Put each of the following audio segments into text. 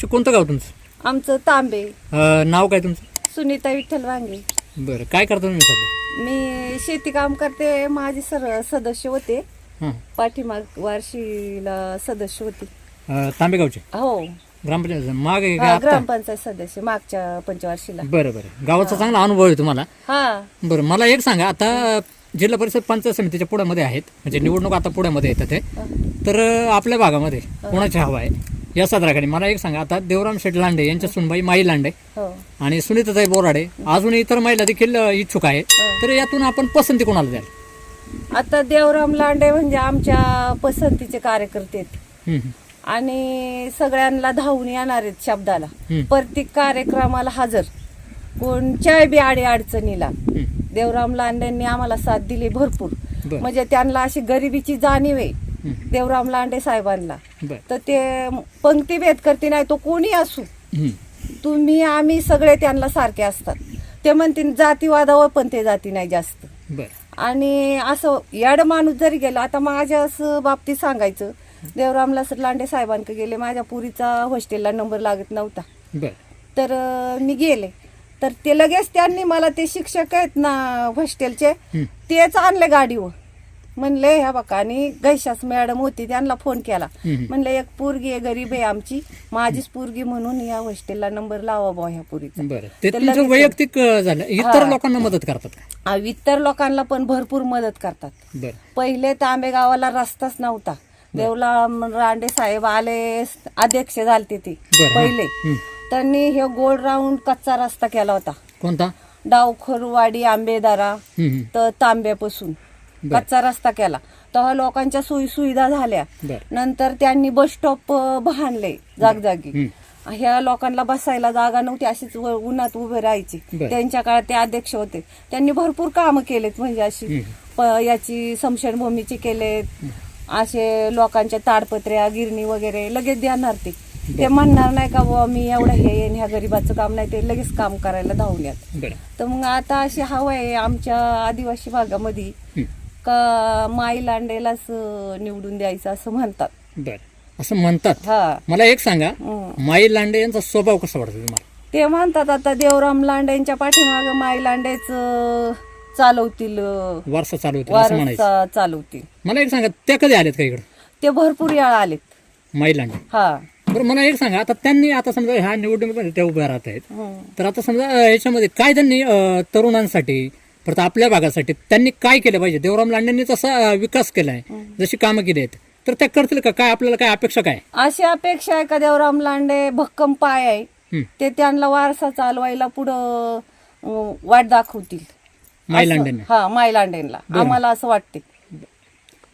श- कोणतं गाव तुमचं? आमचं तांबे. अं, नाव काय तुमचं? सुनीता विठ्ठल वांगे. बरं काय करता तुम्ही सध्या? मी शेती काम करते माझे सर सदस्य होते. हां. पाठीमाग वार्षीला सदस्य होते. अं, तांबेगावचे? हो. ग्रामपंचायत माग आहे का हा, आता ग्रामपंचायत सदस्य मागच्या पंचवार्षिला. बरं बरं. गावाचा चांगला अनुभव आहे तुम्हाला. हा. बरं मला एक सांगा आता जिल्हा परिषद पंचायत समितीच्या पुढ्यामध्ये आहेत म्हणजे निवडणूक आता पुढ्यामध्ये येतात तर अं, आपल्या भागामध्ये कोणाची हवा आहे? या सदराकडे मला एक सांगा आता देवराम शेठ लांडे यांच्या सुनबाई माई लांडे हो. आणि सुनीताताई बोराडे अजून इतर महिला देखील इच्छुक आहेत तर यातून आपण पसंती कोणाला द्याल? आता देवराम लांडे म्हणजे आमच्या पसंतीचे कार्यकर्ते आहेत. हं, हं. आणि सगळ्यांना धावून येणार आहेत शब्दाला. हं. प्रत्येक कार्यक्रमाला हजर. कोणच्याही बी आडी अडचणीला. हं. देवराम लांडेंनी आम्हाला साथ दिली भरपूर. बरं. म्हणजे त्यांना अशी गरिबीची जाणीव आहे हं. देवराम लांडे साहेबांना. तर ते पंक्ती भेद करते नाही तो कोणी असू. तुम्ही आम्ही सगळे त्यांना सारखे असतात. ते म्हणतील जातीवादावर पण ते जाती नाही जास्त. आणि असं याड माणूस जरी गेला आता माझ्या असं बाबतीत सांगायचं देवरामला लांडे साहेबांकडे गेले माझ्या पुरीचा हॉस्टेलला नंबर लागत नव्हता. तर मी गेले. तर ते लगेच त्यांनी मला ते शिक्षक आहेत ना हॉस्टेलचे. तेच आणले गाडीवर. म्हणले ह्या बघा आणि गैशास मॅडम होती त्यांना फोन केला. म्हणले एक पोरगी आहे गरीब आहे आमची. माझीच पोरगी म्हणून या हॉस्टेलला नंबर लावा बा ह्या पोरीचा. तर वैयक्तिक झालं. इतर. लोकांना मदत करतात इतर लोकांना पण भरपूर मदत करतात. पहिले तांबे गावाला रस्ताच नव्हता. देवला रांडे साहेब आले अध्यक्ष झालते ते. पहिले. त्यांनी हे गोल राऊंड कच्चा रस्ता केला होता. कोणता? डावखरवाडी आंबेदारा. तर तांब्यापासून. कच्चा रस्ता केला. तेव्हा लोकांच्या सोयी सुविधा झाल्या. नंतर त्यांनी बस स्टॉप बांधले जागजागी. ह्या लोकांना बसायला जागा नव्हती अशीच उन्हात उभे राहायची. त्यांच्या काळात ते अध्यक्ष होते. त्यांनी भरपूर कामं केलेत म्हणजे अशी याची समशनभूमीची केलेत. असे लोकांच्या ताडपत्र्या गिरणी वगैरे लगेच देणार ते. ते म्हणणार नाही का बुवा मी एवढं हे येईन ह्या गरीबाचं काम नाही. ते लगेच काम करायला धावून येत बरं. तर मग आता अशी हवा आहे आमच्या आदिवासी भागामध्ये. का माई लांडेलाच निवडून द्यायचं असं म्हणतात. बरं. असं म्हणतात? हा. मला एक सांगा. माई लांडे यांचा स्वभाव कसा वाटतो तुम्हाला? ते म्हणतात आता देवराम लांडेंच्या पाठीमाग माई लांडेच चालवतील अं, वारसा चालू होते असं म्हणायचं. वारसा चालवतील. मला एक सांगा त्या कधी आलेत का इकडं? ते भरपूर वेळा आलेत. माई लांडे. हा. बरं मला एक सांगा आता त्यांनी आता समजा ह्या निवडणुकीमध्ये त्या उभ्या राहत आहेत. तर आता समजा अं, याच्यामध्ये काय त्यांनी अं, तरुणांसाठी परत आपल्या भागासाठी. त्यांनी काय केलं पाहिजे? देवराम लांडेंनी तसा विकास केलाय. जशी कामं केली आहेत. तर त्या करतील का? काय आपल्याला काय अपेक्षा काय? अशी अपेक्षा आहे का? देवराम लांडे भक्कम पाय आहे. हं. ते त्यांना वारसा चालवायला पुढं वाट दाखवतील. माई असं- लांडेंना. हा माई लांडेंना. आम्हाला असं वाटते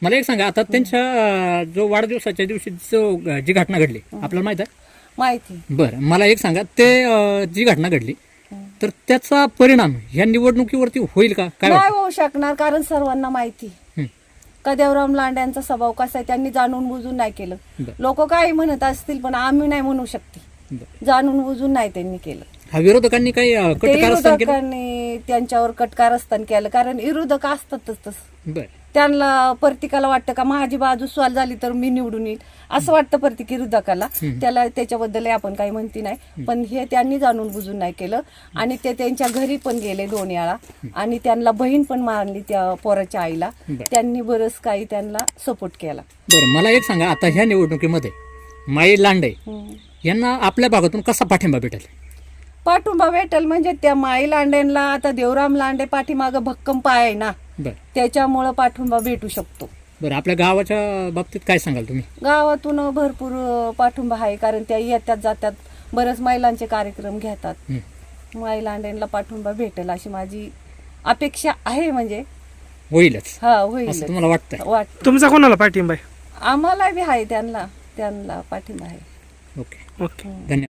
मला एक सांगा आता त्यांच्या जो वाढदिवसाच्या दिवशी जो जी घटना घडली आपल्याला माहीत आहे? माहिती. बरं मला एक सांगा ते जी घटना घडली तर त्याचा परिणाम ह्या निवडणुकीवरती होईल का काय नाही वाटतं? होऊ शकणार कारण सर्वांना माहिती हं. का देवराम लांड्यांचा स्वभाव कसा आहे त्यांनी जाणून बुजून नाही केलं बरं. लोक काही म्हणत असतील पण आम्ही नाही म्हणू शकते बरं. जाणून बुजून नाही त्यांनी केलं हा विरोधकांनी काही अं, ते कटकारस्थान केलं विरोधकांनी त्यांच्यावर कटकारस्थान केलं कारण विरोधक असतातच तसं बरं त्यांना प्रत्येकाला वाटतं का माझी बाजू सॉल्व झाली तर मी निवडून येईल. असं वाटतं प्रत्येक विरोधकाला त्याला त्याच्याबद्दल आपण काही म्हणती नाही. पण हे त्यांनी जाणून बुजून नाही केलं. आणि ते त्यांच्या घरी पण गेले दोन वेळा. आणि त्यांना बहीण पण मारली त्या पोराच्या आईला. त्यांनी बरंच काही त्यांना सपोर्ट केला. बरं मला एक सांगा आता ह्या निवडणुकीमध्ये माई लांडे यांना आपल्या भागातून कसा पाठिंबा भेटेल? पाठुंबा भेटेल म्हणजे त्या माई लांडेंना आता देवराम लांडे पाठीमागं भक्कम पाय आहे ना. त्याच्यामुळं पाठुंबा भेटू शकतो. बरं आपल्या गावाच्या बाबतीत काय सांगाल तुम्ही? गावातून भरपूर पाठिंबा आहे कारण त्या येतात जातात बरेच महिलांचे कार्यक्रम घेतात. महिलांना पाठिंबा भेटेल अशी माझी अपेक्षा आहे म्हणजे. होईलच. हा असं होईल तुम्हाला वाटतंय? वाट तुमचा कोणाला पाठिंबा आहे? आम्हाला बी आहे त्यांना त्यांना पाठिंबा आहे. ओके. ओके. धन्यवाद.